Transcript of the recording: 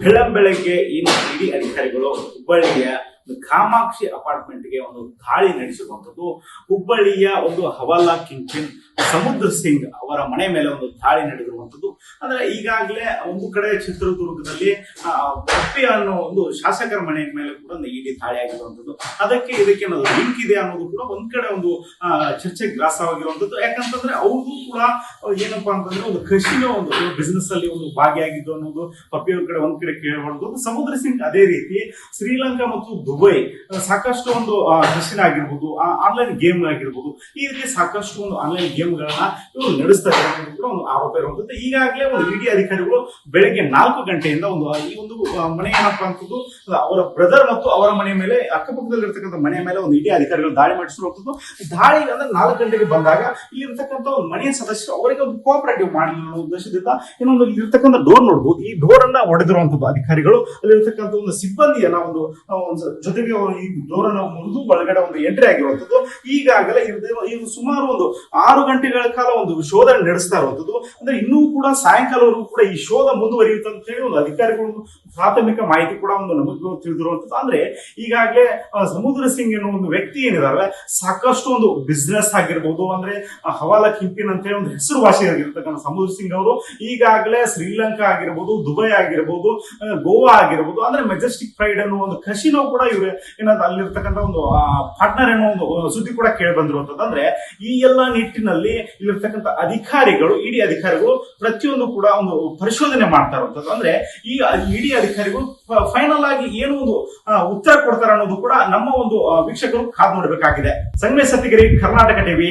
ಬೆಳಂಬೆಳಗ್ಗೆ ಈ ಇಡೀ ಅಧಿಕಾರಿಗಳು ಹುಬ್ಬಳ್ಳಿಯ ಕಾಮಾಕ್ಷಿ ಅಪಾರ್ಟ್ಮೆಂಟ್ಗೆ ಒಂದು ದಾಳಿ ನಡೆಸಿರುವಂಥದ್ದು, ಹುಬ್ಬಳ್ಳಿಯ ಒಂದು ಹವಾಲಾ ಕಿಂಚಿನ್, ಸಮುದ್ರ ಸಿಂಗ್ ಅವರ ಮನೆ ಮೇಲೆ ಒಂದು ದಾಳಿ ನಡೆದಿರುವಂಥದ್ದು. ಅಂದ್ರೆ ಈಗಾಗಲೇ ಒಂದು ಕಡೆ ಚಿತ್ರದುರ್ಗದಲ್ಲಿ ಪಪ್ಪಿ ಅನ್ನೋ ಒಂದು ಶಾಸಕರ ಮನೆ ಮೇಲೆ ಕೂಡ ಇಡಿ ದಾಳಿ ಆಗಿರುವಂಥದ್ದು. ಅದಕ್ಕೆ ಇದಕ್ಕೆ ಏನಾದ್ರು ಲಿಂಕ್ ಇದೆ ಅನ್ನೋದು ಕೂಡ ಒಂದ್ ಕಡೆ ಒಂದು ಚರ್ಚೆ ಗ್ರಾಸವಾಗಿರುವಂಥದ್ದು. ಯಾಕಂತಂದ್ರೆ ಅವ್ರಿಗೂ ಕೂಡ ಏನಪ್ಪಾ ಅಂತಂದ್ರೆ ಒಂದು ಕೃಷಿನ ಒಂದು ಬಿಸ್ನೆಸ್ ಅಲ್ಲಿ ಒಂದು ಭಾಗಿಯಾಗಿದ್ದು ಅನ್ನೋದು, ಪಪ್ಪಿಯವ್ರ ಕಡೆ ಒಂದ್ ಕಡೆ ಕೇಳಬಾರ್ದು. ಸಮುದ್ರ ಸಿಂಗ್ ಅದೇ ರೀತಿ, ಶ್ರೀಲಂಕಾ ಮತ್ತು ದುಬೈ ಸಾಕಷ್ಟು ಒಂದು ಕೃಷಿನ ಆಗಿರ್ಬೋದು ಆನ್ಲೈನ್ ಗೇಮ್ ಆಗಿರ್ಬೋದು ಈ ರೀತಿ ಸಾಕಷ್ಟು ಒಂದು ಆನ್ಲೈನ್ ಗೇಮ್ಗಳನ್ನ ಇವರು ನಡೆಸ್ತಾರೆ ಕೂಡ ಒಂದು ಆರೋಪ ಇರುವಂತದ್ದು ಈಗಾಗಲೇ ಒಂದು ಇಡಿ ಅಧಿಕಾರಿಗಳು ಬೆಳಗ್ಗೆ ನಾಲ್ಕು ಗಂಟೆಯಿಂದ ಒಂದು, ಈ ಒಂದು ಮನೆ ಏನಪ್ಪಾ ಅಂತದ್ದು ಅವರ ಬ್ರದರ್ ಮತ್ತು ಅವರ ಮನೆ ಮೇಲೆ, ಅಕ್ಕಪಕ್ಕದಲ್ಲಿರ್ತಕ್ಕಂಥ ಮನೆ ಮೇಲೆ ಒಂದು ಇಡಿ ಅಧಿಕಾರಿಗಳು ದಾಳಿ ಮಾಡಿಸಿರುವಂತದ್ದು ದಾಳಿ ಅಂದ್ರೆ ನಾಲ್ಕು ಗಂಟೆಗೆ ಬಂದಾಗ ಇಲ್ಲಿರ್ತಕ್ಕಂಥ ಒಂದು ಮನೆಯ ಸದಸ್ಯರು ಅವರಿಗೆ ಒಂದು ಕೋಆಪರೇಟಿವ್ ಮಾಡಲಿ ಅನ್ನೋ ಉದ್ದೇಶದಿಂದ ಇನ್ನೊಂದು ಇಲ್ಲಿರ್ತಕ್ಕಂಥ ಡೋರ್ ನೋಡ್ಬೋದು. ಈ ಡೋರ್ ಅನ್ನ ಹೊಡೆದಿರುವಂತದ್ದು ಅಧಿಕಾರಿಗಳು. ಅಲ್ಲಿರ್ತಕ್ಕಂಥ ಒಂದು ಸಿಬ್ಬಂದಿಯನ್ನ ಒಂದು ಜೊತೆಗೆ ಈ ಡೋರ್ ಅನ್ನ ಮುರಿದು ಒಳಗಡೆ ಒಂದು ಎಂಟ್ರಿ ಆಗಿರುವಂಥದ್ದು. ಈಗಾಗಲೇ ಇದು ಸುಮಾರು ಒಂದು ಆರು ಗಂಟೆಗಳ ಕಾಲ ಒಂದು ಶೋಧ ನಡೆಸ್ತಾ ಇರುವಂಥದ್ದು. ಅಂದ್ರೆ ಇನ್ನೂ ಕೂಡ ಸಾಯಂಕಾಲವರೆಗೂ ಕೂಡ ಈ ಶೋಧ ಮುಂದುವರಿಯುತ್ತೆ ಅಂತ ಹೇಳಿ ಒಂದು ಅಧಿಕಾರಿಗಳು ಪ್ರಾಥಮಿಕ ಮಾಹಿತಿ ಕೂಡ ಒಂದು ನಮಗೆ ತಿಳಿದಿರುವಂತದ್ದು ಅಂದ್ರೆ ಈಗಾಗಲೇ ಸಮುದ್ರ ಸಿಂಗ್ ಎನ್ನುವ ಒಂದು ವ್ಯಕ್ತಿ ಏನಿದಾರಲ್ಲ, ಸಾಕಷ್ಟು ಒಂದು ಬಿಸ್ನೆಸ್ ಆಗಿರ್ಬೋದು. ಅಂದ್ರೆ ಹವಾಲಾ ಕಿಂಪಿನ್ ಅಂತ ಹೇಳಿ ಒಂದು ಹೆಸರುವಾಸಿ ಆಗಿರ್ತಕ್ಕಂಥ ಸಮುದ್ರ ಸಿಂಗ್ ಅವರು. ಈಗಾಗಲೇ ಶ್ರೀಲಂಕಾ ಆಗಿರ್ಬೋದು, ದುಬೈ ಆಗಿರ್ಬೋದು ಗೋವಾ ಆಗಿರ್ಬೋದು. ಅಂದ್ರೆ ಮೆಜೆಸ್ಟಿಕ್ ಫ್ರೈಡ್ ಅನ್ನೋ ಒಂದು ಕಸಿನೋ ಕೂಡ ಇವ್ರು ಏನಾದ್ರು ಅಲ್ಲಿರ್ತಕ್ಕಂಥ ಒಂದು ಪಾರ್ಟ್ನರ್ ಏನೋ ಒಂದು ಸುದ್ದಿ ಕೂಡ ಕೇಳಿ ಬಂದಿರುವಂತದ್ದು ಅಂದ್ರೆ ಈ ಎಲ್ಲಾ ನಿಟ್ಟಿನಲ್ಲಿ ಇಲ್ಲಿರ್ತಕ್ಕಂಥ ಅಧಿಕಾರಿಗಳು, ಇಡಿ ಅಧಿಕಾರಿಗಳು ಪ್ರತಿಯೊಂದು ಕೂಡ ಒಂದು ಪರಿಶೋಧನೆ ಮಾಡ್ತಾ ಇರುವಂತದ್ದು ಅಂದ್ರೆ ಈ ಇಡಿ ಅಧಿಕಾರಿಗಳು ಫೈನಲ್ ಆಗಿ ಏನು ಒಂದು ಉತ್ತರ ಕೊಡ್ತಾರೆ ಅನ್ನೋದು ಕೂಡ ನಮ್ಮ ಒಂದು ವೀಕ್ಷಕರು ಕಾದು ನೋಡಬೇಕಾಗಿದೆ. ಸಂಗಮೇಶ್ ಸತ್ತಿಗಿರಿ ಕರ್ನಾಟಕ ಟಿವಿ